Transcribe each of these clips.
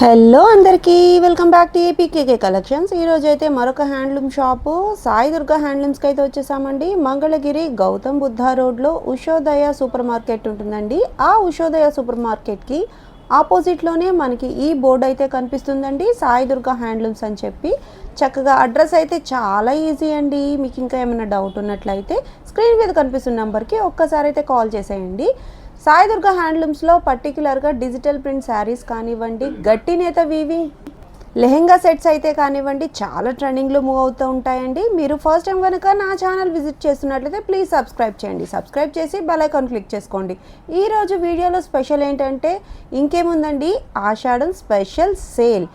Hello అందరికీ welcome back to APKK collections. ఈరోజు అయితే మరొక హ్యాండ్లూమ్ షాపు. సాయి దుర్గా హ్యాండ్లూమ్స్కి అయితే వచ్చేసామండి. మంగళగిరి గౌతమ్ బుద్ధ రోడ్లో ఉషోదయ సూపర్ మార్కెట్ ఉంటుందండి. ఆ ఉషోదయ సూపర్ మార్కెట్కి ఆపోజిట్లోనే మనకి ఈ బోర్డు అయితే కనిపిస్తుందండి. సాయి దుర్గా హ్యాండ్లూమ్స్ అని చెప్పి. చక్కగా అడ్రస్ అయితే చాలా ఈజీ అండి. మీకు ఇంకా ఏమైనా డౌట్ ఉన్నట్లయితే స్క్రీన్ మీద కనిపిస్తున్న నెంబర్కి ఒక్కసారి అయితే కాల్ చేసేయండి. సాయిదుర్గ హ్యాండ్లూమ్స్లో పర్టికులర్గా డిజిటల్ ప్రింట్ శారీస్ కానివ్వండి గట్టి నేత వివి లెహెంగా సెట్స్ అయితే కానివ్వండి చాలా ట్రెండింగ్లో మూవ్ అవుతూ ఉంటాయండి. మీరు ఫస్ట్ టైం కనుక నా ఛానల్ విజిట్ చేస్తున్నట్లయితే ప్లీజ్ సబ్స్క్రైబ్ చేయండి. సబ్స్క్రైబ్ చేసి బెలైకాన్ క్లిక్ చేసుకోండి. ఈరోజు వీడియోలో స్పెషల్ ఏంటంటే ఇంకేముందండి? Ashadam special sale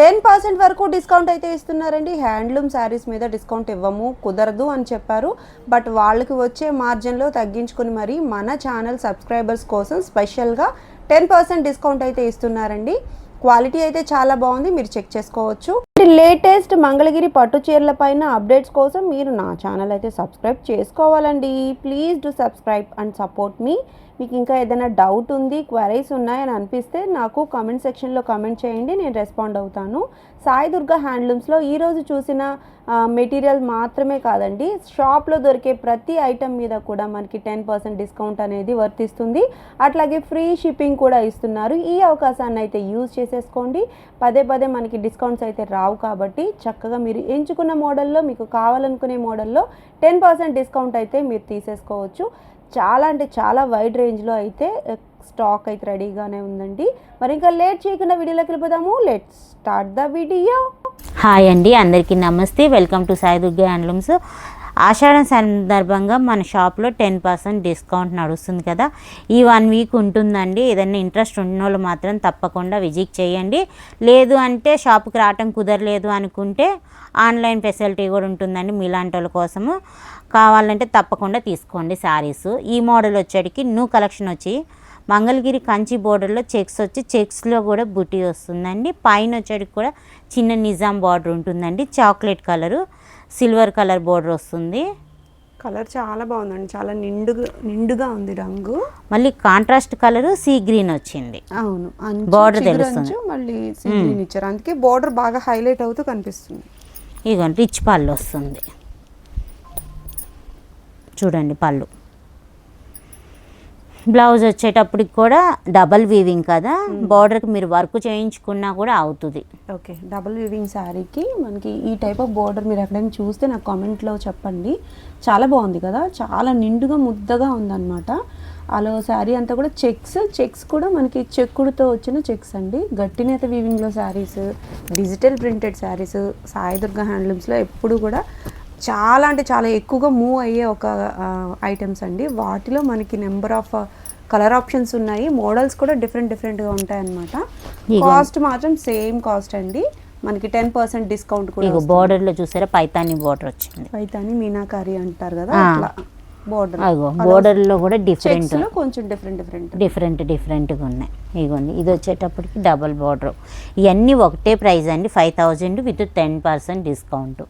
ten percent వరకు డిస్కౌంట్ అయితే ఇస్తున్నారండి. హ్యాండ్లూమ్ శారీస్ మీద డిస్కౌంట్ ఇవ్వము కుదరదు అని చెప్పారు. బట్ వాళ్ళకి వచ్చే మార్జిన్లో తగ్గించుకుని మరి మన ఛానల్ సబ్స్క్రైబర్స్ కోసం స్పెషల్గా టెన్ పర్సెంట్ డిస్కౌంట్ అయితే ఇస్తున్నారండి. క్వాలిటీ అయితే చాలా బాగుంది. మీరు చెక్ చేసుకోవచ్చు. లేటెస్ట్ మంగళగిరి పట్టు చీరల పైన అప్డేట్స్ కోసం మీరు నా ఛానల్ అయితే సబ్స్క్రైబ్ చేసుకోవాలండి. Please do subscribe and support me. మీకు ఇంకా ఏదైనా డౌట్ ఉంది క్వైరీస్ ఉన్నాయని అనిపిస్తే నాకు కామెంట్ సెక్షన్లో కామెంట్ చేయండి నేను రెస్పాండ్ అవుతాను. సాయి దుర్గా హ్యాండ్లూమ్స్లో ఈరోజు చూసిన మెటీరియల్ మాత్రమే కాదండి షాప్లో దొరికే ప్రతి ఐటెం మీద కూడా మనకి టెన్ పర్సెంట్ డిస్కౌంట్ అనేది వర్తిస్తుంది. అట్లాగే ఫ్రీ షిప్పింగ్ కూడా ఇస్తున్నారు. ఈ అవకాశాన్ని అయితే యూజ్ చేసేసుకోండి. పదే పదే మనకి డిస్కౌంట్స్ అయితే రావు కాబట్టి చక్కగా మీరు ఎంచుకున్న మోడల్లో మీకు కావాలనుకునే మోడల్లో టెన్ పర్సెంట్ డిస్కౌంట్ అయితే మీరు తీసేసుకోవచ్చు. చాలా అంటే చాలా వైడ్ రేంజ్లో అయితే eh, స్టాక్ అయితే రెడీగానే ఉందండి. మరి ఇంకా లేట్ చేయకుండా వీడియోలోకి వెళ్ళిపోదాము. Let start the video hi అండి అందరికీ నమస్తే. Welcome to Sai Durga handlooms Ashadam సందర్భంగా మన షాప్లో టెన్ పర్సెంట్ డిస్కౌంట్ నడుస్తుంది కదా. ఈ వన్ వీక్ ఉంటుందండి. ఏదైనా ఇంట్రెస్ట్ ఉన్న వాళ్ళు మాత్రం తప్పకుండా విజిట్ చేయండి. లేదు అంటే షాప్కి రావటం కుదరలేదు అనుకుంటే ఆన్లైన్ ఫెసిలిటీ కూడా ఉంటుందండి మీలాంటి వాళ్ళ కోసము. కావాలంటే తప్పకుండా తీసుకోండి శారీస్. ఈ మోడల్ వచ్చేటికి న్యూ కలెక్షన్ వచ్చి మంగళగిరి కంచి బోర్డర్లో చెక్స్ వచ్చి చెక్స్లో కూడా బుటీ వస్తుందండి. పైన వచ్చేటికి కూడా చిన్న నిజాం బార్డర్ ఉంటుందండి. Chocolate colour. Silver colour border వస్తుంది. కలర్ చాలా బాగుందండి. చాలా నిండుగా నిండుగా ఉంది రంగు. మళ్ళీ కాంట్రాస్ట్ కలరు సీ గ్రీన్ వచ్చింది. అవును. Border తెలుస్తుంది. మళ్ళీ గ్రీన్ ఇచ్చారు. అందుకే బార్డర్ బాగా హైలైట్ అవుతూ కనిపిస్తుంది. ఇదిగోండి రిచ్ పళ్ళు వస్తుంది. చూడండి పళ్ళు. బ్లౌజ్ వచ్చేటప్పటికి కూడా డబల్ వీవింగ్ కదా. బార్డర్కి మీరు వర్క్ చేయించుకున్నా కూడా అవుతుంది. ఓకే డబల్ వీవింగ్ శారీకి మనకి ఈ టైప్ ఆఫ్ బార్డర్ మీరు ఎక్కడైనా చూస్తే నాకు కామెంట్లో చెప్పండి. చాలా బాగుంది కదా చాలా నిండుగా ముద్దగా ఉందన్నమాట. అలా శారీ అంతా కూడా చెక్స్ చెక్స్ కూడా మనకి చెక్కుడుతో వచ్చిన చెక్స్ అండి. గట్టినేత వీవింగ్లో శారీస్ డిజిటల్ ప్రింటెడ్ శారీస్ సాయిదుర్గ హ్యాండ్లూమ్స్లో ఎప్పుడు కూడా చాలా అంటే చాలా ఎక్కువగా మూవ్ అయ్యే ఒక ఐటమ్స్ అండి. వాటిలో మనకి నెంబర్ ఆఫ్ కలర్ ఆప్షన్స్ ఉన్నాయి. మోడల్స్ కూడా డిఫరెంట్ డిఫరెంట్గా ఉంటాయి అన్నమాట ఇగో. కాస్ట్ మాత్రం సేమ్ కాస్ట్ అండి. మనకి టెన్ పర్సెంట్ డిస్కౌంట్ కూడా ఇక బార్డర్లో చూసారా? పైతాని బార్డర్ వచ్చింది. పైతాని మీనాకారి అంటారు కదా. అట్లా. బోర్డర్ అదిగో బోర్డర్లో కూడా డిఫరెంట్ కొంచెం డిఫరెంట్ డిఫరెంట్ డిఫరెంట్ డిఫరెంట్గా ఉన్నాయి. ఇదిగోండి ఇది వచ్చేటప్పటికి డబల్ బార్డర్ ఇవన్నీ ఒకటే ప్రైస్ అండి five thousand with ten percent discount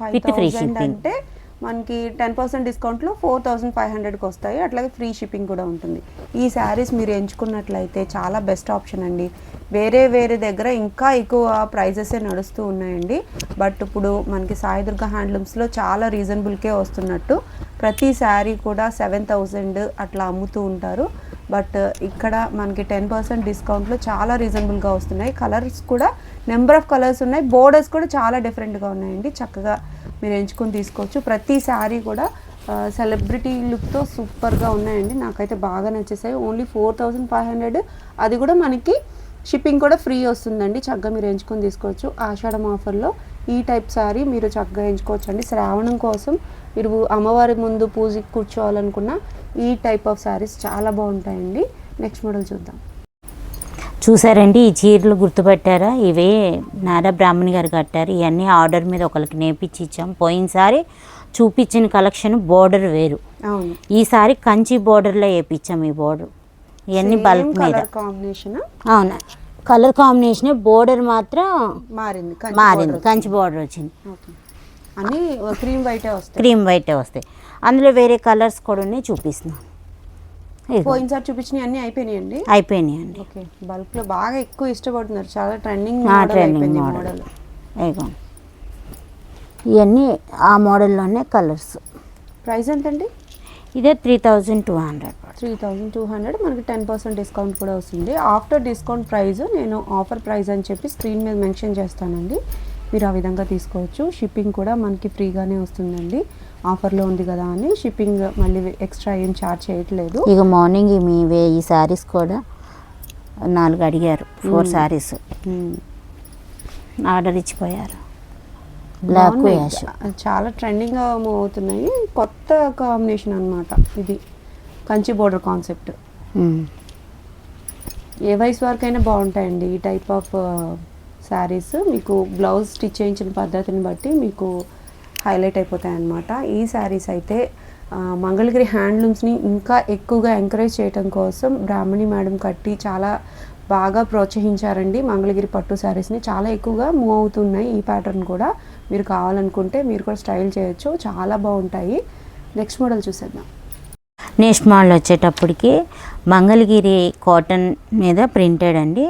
free thousand shipping. అంటే మనకి టెన్ పర్సెంట్ డిస్కౌంట్లో ఫోర్ థౌసండ్ ఫైవ్ హండ్రెడ్కి వస్తాయి. అట్లాగే ఫ్రీ షిప్పింగ్ కూడా ఉంటుంది. ఈ శారీస్ మీరు ఎంచుకున్నట్లయితే చాలా బెస్ట్ ఆప్షన్ అండి. వేరే వేరే దగ్గర ఇంకా ఎక్కువ ప్రైజెసే నడుస్తూ ఉన్నాయండి. బట్ ఇప్పుడు మనకి సాయిదుర్గ హ్యాండ్లూమ్స్లో చాలా రీజనబుల్కే వస్తున్నట్టు. ప్రతి శారీ కూడా సెవెన్ థౌజండ్ అట్లా అమ్ముతూ ఉంటారు. బట్ ఇక్కడ మనకి టెన్ పర్సెంట్ డిస్కౌంట్లో చాలా రీజనబుల్గా వస్తున్నాయి. కలర్స్ కూడా నెంబర్ ఆఫ్ కలర్స్ ఉన్నాయి. బోర్డర్స్ కూడా చాలా డిఫరెంట్గా ఉన్నాయండి. చక్కగా మీరు ఎంచుకొని తీసుకోవచ్చు. ప్రతి శారీ కూడా సెలబ్రిటీ లుక్తో సూపర్గా ఉన్నాయండి. నాకైతే బాగా నచ్చేసాయి. Only four thousand five hundred. అది కూడా మనకి షిప్పింగ్ కూడా ఫ్రీ వస్తుందండి. చక్కగా మీరు ఎంచుకొని తీసుకోవచ్చు. ఆషాఢం ఆఫర్లో ఈ టైప్ శారీ మీరు చక్కగా ఎంచుకోవచ్చు అండి శ్రావణం కోసం మీరు అమ్మవారి ముందు పూజకి కూర్చోవాలనుకున్న ఈ టైప్ ఆఫ్ శారీస్ చాలా బాగుంటాయండి. నెక్స్ట్ మోడల్ చూద్దాం. చూసారండి ఈ చీరలు గుర్తుపెట్టారా? ఇవే నారా బ్రాహ్మణి గారు కట్టారు. ఇవన్నీ ఆర్డర్ మీద ఒకరికి నేర్పించి ఇచ్చాం పోయినసారి చూపించిన కలెక్షన్ బోర్డర్ వేరు. ఈసారి కంచి బోర్డర్లో వేయించాం ఈ బోర్డర్. ఇవన్నీ బల్క్ మీద. కలర్ కాంబినేషన్ అవును? కలర్ కాంబినేషన్ బోర్డర్ మాత్రం మారింది. మారింది. కంచి బోర్డర్ వచ్చింది. అన్నీ క్రీమ్ వైటే వస్తాయి. క్రీమ్ వైట్ వస్తాయి. అందులో వేరే కలర్స్ కూడా ఉన్నాయి చూపిస్తున్నాను. పోయినసారి చూపించినవి అన్నీ అయిపోయినాయండి? అయిపోయినాయండి. ఓకే బల్క్లో బాగా ఎక్కువ ఇష్టపడుతున్నారు. చాలా ట్రెండింగ్ ట్రెండింగ్ అయిపోయింది మోడల్ ఇవన్నీ ఆ మోడల్లోనే కలర్స్. ప్రైస్ ఎంతండి? ఇదే three thousand two hundred three thousand two hundred మనకి టెన్ పర్సెంట్ డిస్కౌంట్ కూడా వస్తుంది. ఆఫ్టర్ డిస్కౌంట్ ప్రైస్ నేను ఆఫర్ ప్రైస్ అని చెప్పి స్క్రీన్ మీద మెన్షన్ చేస్తానండి. మీరు ఆ విధంగా తీసుకోవచ్చు. షిప్పింగ్ కూడా మనకి ఫ్రీగానే వస్తుందండి. ఆఫర్లో ఉంది కదా అని. షిప్పింగ్ మళ్ళీ ఎక్స్ట్రా ఏం ఛార్జ్ చేయట్లేదు. ఇక మార్నింగ్ మీ వే ఈ శారీస్ కూడా నాలుగు అడిగారు. ఫోర్ శారీస్. ఆర్డర్ ఇచ్చిపోయారు. బ్లాక్. యాష్ చాలా ట్రెండింగ్గా మూవ్ అవుతున్నాయి. కొత్త కాంబినేషన్ అన్నమాట ఇది. కంచి బోర్డర్ కాన్సెప్ట్ ఏ వయసు వరకైనా బాగుంటాయండి. ఈ టైప్ ఆఫ్ శారీస్ మీకు బ్లౌజ్ స్టిచ్ చేయించిన పద్ధతిని బట్టి మీకు హైలైట్ అయిపోతాయి అన్నమాట ఈ శారీస్ అయితే మంగళగిరి హ్యాండ్లూమ్స్ని ఇంకా ఎక్కువగా ఎంకరేజ్ చేయడం కోసం బ్రాహ్మణి మేడం కట్టి చాలా బాగా ప్రోత్సహించారండి. మంగళగిరి పట్టు శారీస్ని చాలా ఎక్కువగా మూవ్ అవుతున్నాయి. ఈ ప్యాటర్న్ కూడా మీరు కావాలనుకుంటే మీరు కూడా స్టైల్ చేయొచ్చు. చాలా బాగుంటాయి. నెక్స్ట్ మోడల్ చూసేద్దాం. నెక్స్ట్ మోడల్ వచ్చేటప్పటికి మంగళగిరి కాటన్ మీద ప్రింటెడ్ అండి.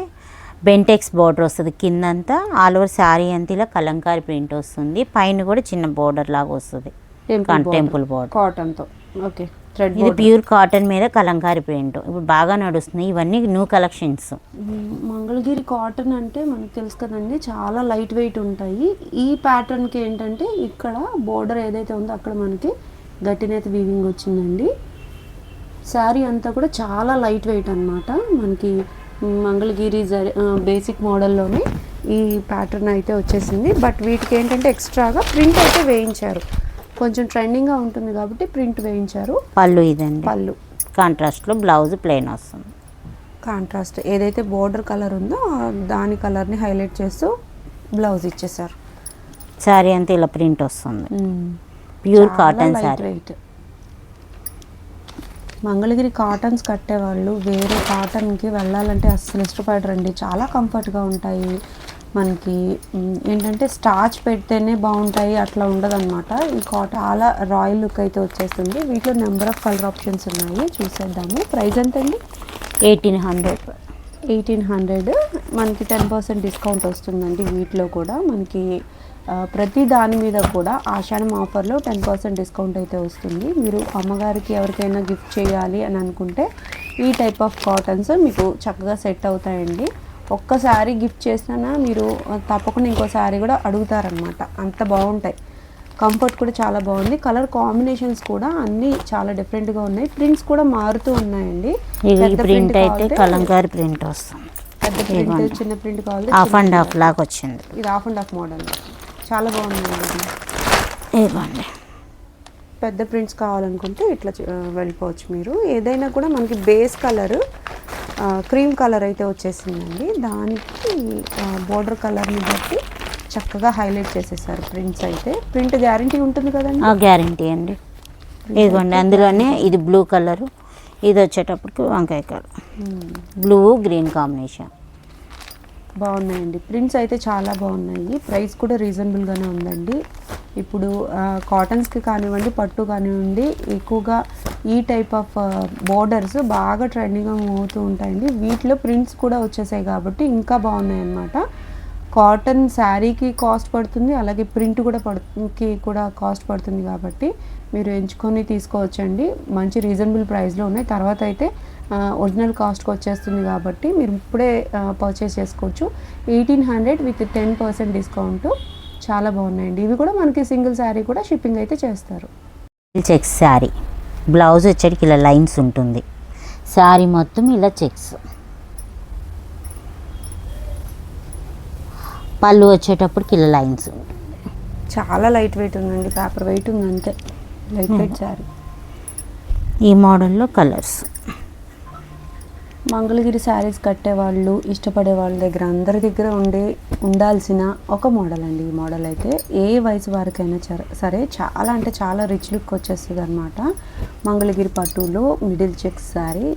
బెంటెక్స్ బార్డర్ వస్తుంది. కిందంతా ఆల్ ఓవర్ శారీ అంతా ఇలా కలంకారీ ప్రింట్ వస్తుంది. పైన కూడా చిన్న బార్డర్ లాగా వస్తుంది. Temple border. కాటన్తో. ఓకే. ఇది ప్యూర్ కాటన్ మీద కలంకారీ ప్రింట్. ఇప్పుడు బాగా నడుస్తుంది ఇవన్నీ న్యూ కలెక్షన్స్. మంగళగిరి కాటన్ అంటే మనకు తెలుసు కదండి చాలా లైట్ వెయిట్ ఉంటాయి. ఈ ప్యాటర్న్కి ఏంటంటే ఇక్కడ బోర్డర్ ఏదైతే ఉందో అక్కడ మనకి గట్టినేత వీవింగ్ వచ్చిందండి. శారీ అంతా కూడా చాలా లైట్ వెయిట్ అన్నమాట. మనకి మంగళగిరి బేసిక్ మోడల్లోనే ఈ ప్యాటర్న్ అయితే వచ్చేసింది. బట్ వీటికి ఏంటంటే ఎక్స్ట్రాగా ప్రింట్ అయితే వేయించారు. కొంచెం ట్రెండింగ్గా ఉంటుంది కాబట్టి ప్రింట్ వేయించారు. పళ్ళు ఇదండి. పళ్ళు. కాంట్రాస్ట్లో బ్లౌజ్ ప్లెయిన్ వస్తుంది. కాంట్రాస్ట్ ఏదైతే బోర్డర్ కలర్ ఉందో దాని కలర్ని హైలైట్ చేస్తూ బ్లౌజ్ ఇచ్చేసారు శారీ అంతా ఇలా ప్రింట్ వస్తుంది. Pure cotton sari Mangalagiri cottons కట్టేవాళ్ళు. వేరే కాటన్కి వెళ్ళాలంటే అస్సలు ఇష్టపడరండి. చాలా కంఫర్ట్గా ఉంటాయి మనకి. ఏంటంటే స్టార్చ్ పెడితేనే బాగుంటాయి అట్లా ఉండదన్నమాట. ఈ కాటన్ చాలా రాయల్ లుక్ అయితే వచ్చేస్తుంది. వీటిలో నెంబర్ ఆఫ్ కలర్ ఆప్షన్స్ ఉన్నాయి. చూసేద్దాము. ప్రైస్ ఎంత అండి ఎయిటీన్ హండ్రెడ్. Eighteen hundred. మనకి టెన్ పర్సెంట్ డిస్కౌంట్ వస్తుందండి వీటిలో కూడా. మనకి ప్రతి దాని మీద కూడా ఆషాఢం ఆఫర్లో టెన్ పర్సెంట్ డిస్కౌంట్ అయితే వస్తుంది. మీరు అమ్మగారికి ఎవరికైనా గిఫ్ట్ చేయాలి అని అనుకుంటే ఈ టైప్ ఆఫ్ కాటన్స్ మీకు చక్కగా సెట్ అవుతాయండి. ఒక్క శారీ గిఫ్ట్ చేసినా మీరు తప్పకుండా ఇంకో శారీ కూడా అడుగుతారనమాట అంత బాగుంటాయి. కంఫర్ట్ కూడా చాలా బాగుంది. కలర్ కాంబినేషన్స్ కూడా అన్నీ చాలా డిఫరెంట్గా ఉన్నాయి. ప్రింట్స్ కూడా మారుతూ ఉన్నాయండి. ప్రింట్ అయితే కలంకారీ ప్రింట్ వస్తుంది. పెద్ద ప్రింట్ చిన్న ప్రింట్ కావాలి హాఫ్ అండ్ హాఫ్ లాగా వచ్చింది. ఇది హాఫ్ అండ్ హాఫ్ మోడల్ చాలా బాగుంది. ఇవ్వండి పెద్ద ప్రింట్స్ కావాలనుకుంటే ఇట్లా వెళ్ళిపోవచ్చు మీరు. ఏదైనా కూడా మనకి బేస్ కలర్ క్రీమ్ కలర్ అయితే వచ్చేసిందండి. దానికి బోర్డర్ కలర్ని బట్టి చక్కగా హైలైట్ చేసేసారు ప్రింట్స్ అయితే. ప్రింట్ గ్యారంటీ ఉంటుంది కదండి? ఆ గ్యారంటీ అండి. ఇదిగోండి అందులోనే ఇది బ్లూ కలరు. ఇది వచ్చేటప్పటికి వంకాయ కలర్. Blue green combination. బాగున్నాయండి. ప్రింట్స్ అయితే చాలా బాగున్నాయి. ప్రైస్ కూడా రీజనబుల్గానే ఉందండి. ఇప్పుడు కాటన్స్కి కానివ్వండి పట్టు కానివ్వండి ఎక్కువగా ఈ టైప్ ఆఫ్ బోర్డర్స్ బాగా ట్రెండింగ్గా మూవ్ అవుతూ ఉంటాయండి. వీటిలో ప్రింట్స్ కూడా వచ్చేసాయి కాబట్టి ఇంకా బాగున్నాయి అన్నమాట కాటన్ శారీకి కాస్ట్ పడుతుంది అలాగే ప్రింట్ కూడా పడుకి కూడా కాస్ట్ పడుతుంది కాబట్టి మీరు ఎంచుకొని తీసుకోవచ్చండి. మంచి రీజనబుల్ ప్రైస్లో ఉన్నాయి. తర్వాత అయితే ఒరిజినల్ కాస్ట్కి వచ్చేస్తుంది కాబట్టి మీరు ఇప్పుడే పర్చేస్ చేసుకోవచ్చు. Eighteen hundred with ten percent discount చాలా బాగున్నాయండి. ఇవి కూడా మనకి సింగిల్ శారీ కూడా షిప్పింగ్ అయితే చేస్తారు. చెక్స్ శారీ. బ్లౌజ్ వచ్చేటికి ఇలా లైన్స్ ఉంటుంది. శారీ మొత్తం ఇలా చెక్స్ పళ్ళు వచ్చేటప్పటికి ఇలా లైన్స్ చాలా లైట్ వెయిట్ ఉందండి. పేపర్ వెయిట్ ఉంది అంతే. Light weight sari. ఈ మోడల్లో కలర్స్ మంగళగిరి శారీస్ కట్టేవాళ్ళు ఇష్టపడే వాళ్ళ దగ్గర అందరి దగ్గర ఉండే ఉండాల్సిన ఒక మోడల్ అండి ఈ మోడల్ అయితే. ఏ వయసు వారికైనా సరే చాలా అంటే చాలా రిచ్ లుక్ వచ్చేస్తుంది అనమాట మంగళగిరి పట్టులో మిడిల్ చెక్స్ శారీ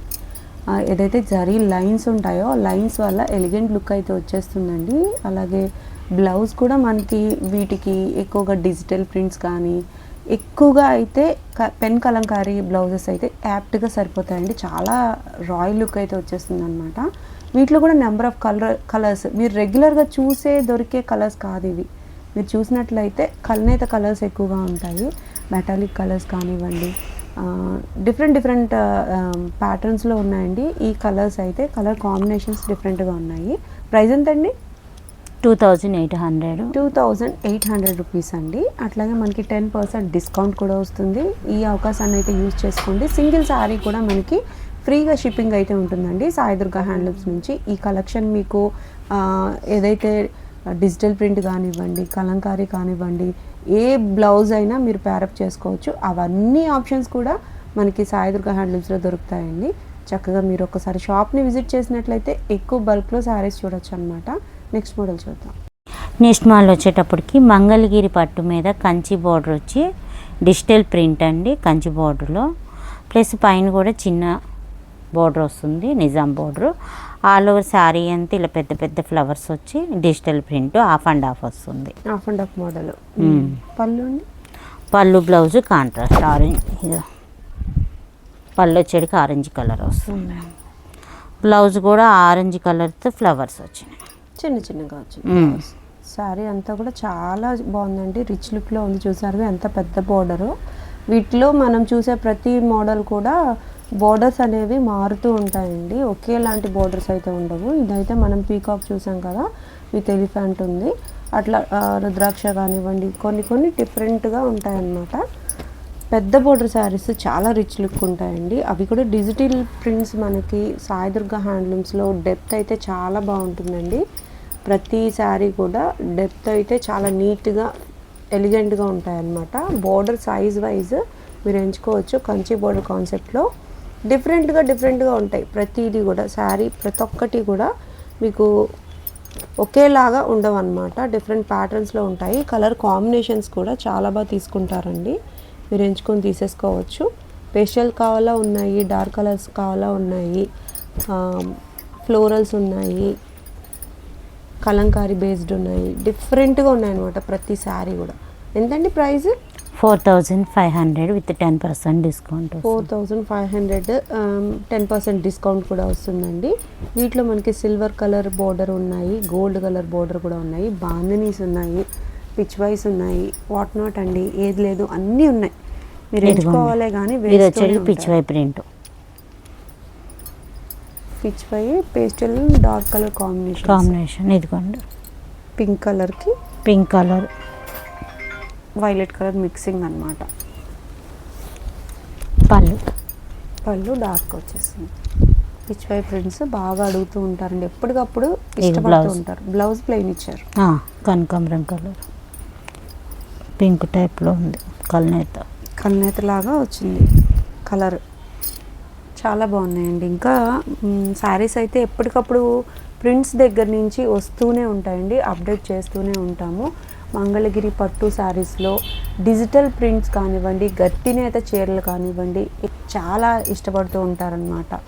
ఏదైతే జరీ లైన్స్ ఉంటాయో లైన్స్ వల్ల ఎలిగెంట్ లుక్ అయితే వచ్చేస్తుందండి. అలాగే బ్లౌజ్ కూడా మనకి వీటికి ఎక్కువగా డిజిటల్ ప్రింట్స్ కానీ ఎక్కువగా అయితే క- పెన్ కలంకారీ బ్లౌజెస్ అయితే యాప్ట్గా సరిపోతాయండి. చాలా రాయల్ లుక్ అయితే వచ్చేస్తుంది అనమాట వీటిలో కూడా నెంబర్ ఆఫ్ కలర్ కలర్స్. మీరు రెగ్యులర్గా చూసే దొరికే కలర్స్ కాదు ఇవి. మీరు చూసినట్లయితే కల్నేత కలర్స్ ఎక్కువగా ఉంటాయి. మెటాలిక్ కలర్స్ కానివ్వండి డిఫరెంట్ డిఫరెంట్ ప్యాటర్న్స్లో ఉన్నాయండి. ఈ కలర్స్ అయితే కలర్ కాంబినేషన్స్ డిఫరెంట్గా ఉన్నాయి. ప్రైస్ ఎంతండి? Two thousand eight hundred. Two thousand eight hundred rupees అండి. అట్లాగే మనకి టెన్ పర్సెంట్ డిస్కౌంట్ కూడా వస్తుంది. ఈ అవకాశాన్ని అయితే యూజ్ చేసుకోండి. సింగిల్ శారీ కూడా మనకి ఫ్రీగా షిప్పింగ్ అయితే ఉంటుందండి. సాయిదుర్గా హ్యాండ్లూమ్స్ నుంచి ఈ కలెక్షన్ మీకు ఏదైతే డిజిటల్ ప్రింట్ కానివ్వండి కలంకారీ కానివ్వండి ఏ బ్లౌజ్ అయినా మీరు ప్యారప్ చేసుకోవచ్చు. అవన్నీ ఆప్షన్స్ కూడా మనకి సాయిదుర్గా హ్యాండ్లూమ్స్లో దొరుకుతాయండి. చక్కగా మీరు ఒకసారి షాప్ని విజిట్ చేసినట్లయితే ఎక్కువ బల్క్లో శారీస్ చూడొచ్చు అనమాట నెక్స్ట్ మోడల్ చూద్దాం. నెక్స్ట్ మాల్ వచ్చేటప్పటికి మంగళగిరి పట్టు మీద కంచి బార్డర్ వచ్చి డిజిటల్ ప్రింట్ అండి కంచి బార్డర్లో ప్లస్ పైన కూడా చిన్న బార్డర్ వస్తుంది Nizam border all over sari అంతా ఇలా పెద్ద పెద్ద ఫ్లవర్స్ వచ్చి digital print half and half వస్తుంది. Half and half model. పళ్ళు పళ్ళు బ్లౌజ్ కాంట్రాస్ట్ ఆరెంజ్ పళ్ళు వచ్చేటికి ఆరెంజ్ కలర్ వస్తుంది. బ్లౌజ్ కూడా ఆరెంజ్ కలర్తో ఫ్లవర్స్ వచ్చినాయి. చిన్న చిన్నగా వచ్చింది. శారీ అంతా కూడా చాలా బాగుందండి. రిచ్ లుక్లో ఉంది చూసారు ఎంత పెద్ద బోర్డరు. వీటిలో మనం చూసే ప్రతి మోడల్ కూడా బోర్డర్స్ అనేవి మారుతూ ఉంటాయండి. ఒకేలాంటి బోర్డర్స్ అయితే ఉండవు. ఇదైతే మనం పీకాక్ చూసాం కదా విత్ ఎలిఫెంట్ ఉంది. అట్లా రుద్రాక్ష కానివ్వండి కొన్ని కొన్ని డిఫరెంట్గా ఉంటాయన్నమాట. పెద్ద బోర్డర్ శారీస్ చాలా రిచ్ లుక్ ఉంటాయండి. అవి కూడా డిజిటల్ ప్రింట్స్ మనకి సాయిదుర్గ హ్యాండ్లూమ్స్లో డెప్త్ అయితే చాలా బాగుంటుందండి. ప్రతి శారీ కూడా డెప్త్ అయితే చాలా నీట్గా ఎలిగెంట్గా ఉంటాయన్నమాట. బోర్డర్ సైజ్ వైజ్ మీరు ఎంచుకోవచ్చు. కంచి బోర్డర్ కాన్సెప్ట్లో డిఫరెంట్గా డిఫరెంట్గా ఉంటాయి. ప్రతిదీ కూడా శారీ ప్రతి ఒక్కటి కూడా మీకు ఒకేలాగా ఉండవు అనమాట డిఫరెంట్ ప్యాటర్న్స్లో ఉంటాయి. కలర్ కాంబినేషన్స్ కూడా చాలా బాగా తీసుకుంటారండి. మీరు ఎంచుకొని తీసేసుకోవచ్చు. పేస్టల్ కావాలా ఉన్నాయి డార్క్ కలర్స్ కావాలా ఉన్నాయి ఫ్లోరల్స్ ఉన్నాయి కలంకారీ బేస్డ్ ఉన్నాయి. డిఫరెంట్గా ఉన్నాయన్నమాట ప్రతి శారీ కూడా. ఎంతండి price? Four thousand five hundred with ten percent discount four thousand five hundred ten percent discount కూడా వస్తుందండి. వీటిలో మనకి సిల్వర్ కలర్ బోర్డర్ ఉన్నాయి గోల్డ్ కలర్ బోర్డర్ కూడా ఉన్నాయి బాందనీస్ ఉన్నాయి పిచ్ వైస్ ఉన్నాయి వాట్ నాట్ అండి ఏది లేదు అన్నీ ఉన్నాయి. మీరు ఎంచుకోవాలే కానీ pichwai print. Pichwai pastel dark colour combination combination ఇదిగోండి. పింక్ కలర్కి pink colour violet colour mixing అన్నమాట. పళ్ళు. పళ్ళు డార్క్ వచ్చేసింది. పిచ్ వై ప్రింట్స్ బాగా అడుగుతూ ఉంటారండి. ఎప్పటికప్పుడు ఇష్టపడుతూ. ఉంటారు. బ్లౌజ్ ప్లెయిన్ ఇచ్చారు. కనకాంబరం కలర్ పింక్ టైప్లో ఉంది. కల్నేత. కల్నేత లాగా వచ్చింది. కలర్ చాలా బాగున్నాయండి. ఇంకా శారీస్ అయితే ఎప్పటికప్పుడు ప్రింట్స్ దగ్గర నుంచి వస్తూనే ఉంటాయండి. అప్డేట్ చేస్తూనే ఉంటాము. మంగళగిరి పట్టు శారీస్లో డిజిటల్ ప్రింట్స్ కానివ్వండి గట్టి నేత చీరలు కానివ్వండి చాలా ఇష్టపడుతూ ఉంటారనమాట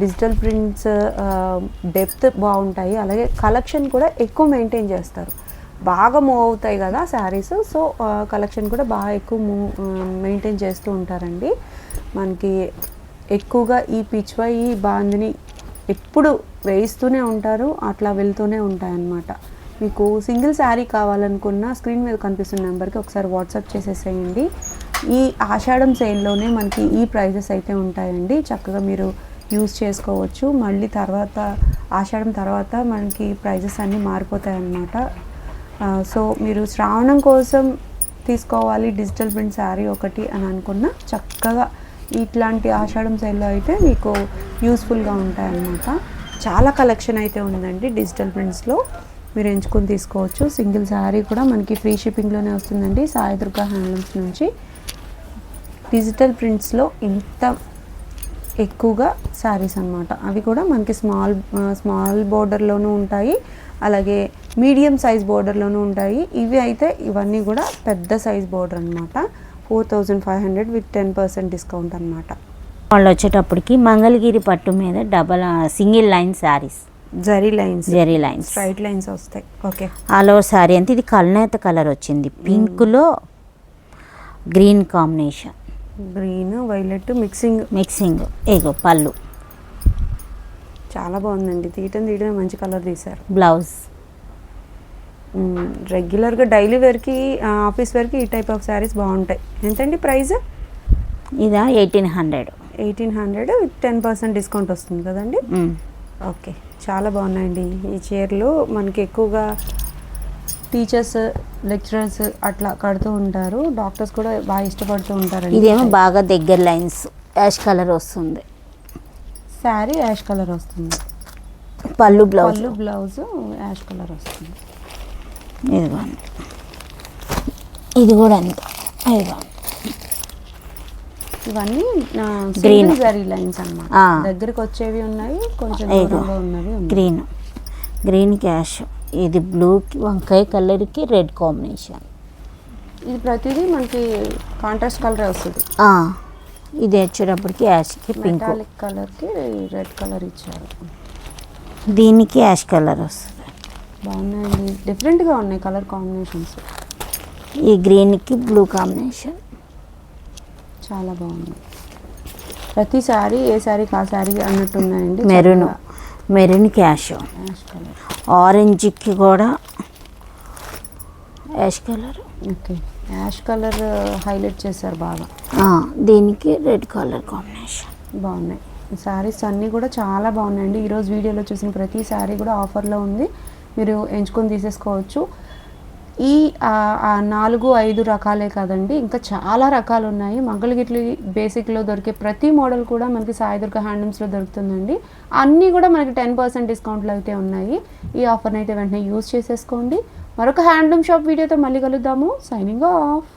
డిజిటల్ ప్రింట్స్ డెప్త్ బాగుంటాయి. అలాగే కలెక్షన్ కూడా ఎక్కువ మెయింటైన్ చేస్తారు. బాగా మూవ్ అవుతాయి కదా శారీస్. సో కలెక్షన్ కూడా బాగా ఎక్కువ మూవ్ మెయింటైన్ చేస్తూ ఉంటారండి. మనకి ఎక్కువగా ఈ పిచ్వై ఈ బాందిని ఎప్పుడు వేయిస్తూనే ఉంటారు అట్లా వెళ్తూనే ఉంటాయన్నమాట. మీకు సింగిల్ శారీ కావాలనుకున్న స్క్రీన్ మీద కనిపిస్తున్న నెంబర్కి ఒకసారి వాట్సాప్ చేసేసేయండి. ఈ ఆషాఢం సేల్లోనే మనకి ఈ ప్రైజెస్ అయితే ఉంటాయండి. చక్కగా మీరు యూస్ చేసుకోవచ్చు. మళ్ళీ తర్వాత ఆషాఢం తర్వాత మనకి ప్రైజెస్ అన్నీ మారిపోతాయి అన్నమాట సో మీరు శ్రావణం కోసం తీసుకోవాలి డిజిటల్ ప్రింట్ శారీ ఒకటి అని అనుకున్న చక్కగా ఇట్లాంటి ఆషాఢం సైడ్లో అయితే మీకు యూస్ఫుల్గా ఉంటాయన్నమాట. చాలా కలెక్షన్ అయితే ఉందండి డిజిటల్ ప్రింట్స్లో మీరు ఎంచుకొని తీసుకోవచ్చు. సింగిల్ శారీ కూడా మనకి ఫ్రీ షిప్పింగ్లోనే వస్తుందండి. సాయిదుర్గా హ్యాండ్లూమ్స్ నుంచి. డిజిటల్ ప్రింట్స్లో ఇంత ఎక్కువగా శారీస్ అనమాట అవి కూడా మనకి స్మాల్ స్మాల్ బోర్డర్లోనూ ఉంటాయి. అలాగే మీడియం సైజ్ బోర్డర్లోనూ ఉంటాయి. ఇవి అయితే ఇవన్నీ కూడా పెద్ద సైజ్ బోర్డర్ అనమాట four thousand five hundred with ten percent discount అనమాట వాళ్ళు వచ్చేటప్పటికి మంగళగిరి పట్టు మీద double single line saris. Zari lines. Zari lines. Straight lines వస్తాయి. ఓకే. ఆల్ ఓవర్ శారీ అంతా ఇది కల్నేత కలర్ వచ్చింది. పింక్లో green combination. Green violet mixing. Mixing. ఏగో పళ్ళు. చాలా బాగుందండి. తీయటం తీయటం మంచి కలర్ తీశారు. బ్లౌజ్. రెగ్యులర్గా డైలీ వేర్కి ఆఫీస్ వేర్కి ఈ టైప్ ఆఫ్ శారీస్ బాగుంటాయి. ఎంతండి ప్రైస్? ఇదా eighteen hundred. Eighteen hundred with ten percent discount వస్తుంది కదండి? ఓకే. చాలా బాగున్నాయండి ఈ చీరలు. మనకి ఎక్కువగా టీచర్స్ లెక్చరర్స్ అట్లా కడుతూ ఉంటారు. డాక్టర్స్ కూడా బాగా ఇష్టపడుతూ ఉంటారండి. ఇదేమో బాగా దగ్గర లైన్స్ యాష్ కలర్ వస్తుంది. శారీ యాష్ కలర్ వస్తుంది. పళ్ళు బ్లౌజ్. పళ్ళు బ్లౌజ్ యాష్ కలర్ వస్తుంది. ఇదిగోండి ఇది కూడా అంతే. ఇదిగోండి ఇవన్నీ. గ్రీన్ జరీ లైన్స్ అన్నమాట. దగ్గరికి వచ్చేవి ఉన్నాయి కొంచెం ఇదిగో. ఉన్నవి గ్రీన్ గ్రీన్ క్యాష్ ఇది బ్లూకి వంకాయ కలర్కి రెడ్ కాంబినేషన్ ఇది ప్రతిదీ మనకి కాంట్రాస్ట్ కలర్ వస్తుంది. ఇది వచ్చేటప్పటికి యాష్కి పింక్ కలర్కి రెడ్ కలర్ ఇచ్చారు. దీనికి యాష్ కలర్ వస్తుంది. బాగున్నాయండి. డిఫరెంట్గా ఉన్నాయి కలర్ కాంబినేషన్స్ ఈ గ్రీన్కి బ్లూ కాంబినేషన్ చాలా బాగుంది. ప్రతి శారీ ఏ శారీకి ఆ శారీ అన్నట్టు ఉన్నాయండి. Maroon maroon cash ash colour ఆరెంజ్కి కూడా ash colour okay ash colour highlight చేశారు బాగా. దీనికి రెడ్ కలర్ కాంబినేషన్ బాగున్నాయి. శారీస్ అన్నీ కూడా చాలా బాగున్నాయండి. ఈరోజు వీడియోలో చూసిన ప్రతి శారీ కూడా ఆఫర్లో ఉంది. మీరు ఎంచుకొని తీసేసుకోవచ్చు. ఈ నాలుగు ఐదు రకాలే కాదండి. ఇంకా చాలా రకాలు ఉన్నాయి. మంగళగిరి బేసిక్లో దొరికే ప్రతి మోడల్ కూడా మనకి సాయిదుర్గ హ్యాండ్లూమ్స్లో దొరుకుతుందండి. అన్నీ కూడా మనకి టెన్ పర్సెంట్ డిస్కౌంట్లు అయితే ఉన్నాయి. ఈ ఆఫర్ని అయితే వెంటనే యూజ్ చేసేసుకోండి. మరొక హ్యాండ్లూమ్ షాప్ వీడియోతో మళ్ళీ కలుద్దాము. Signing off.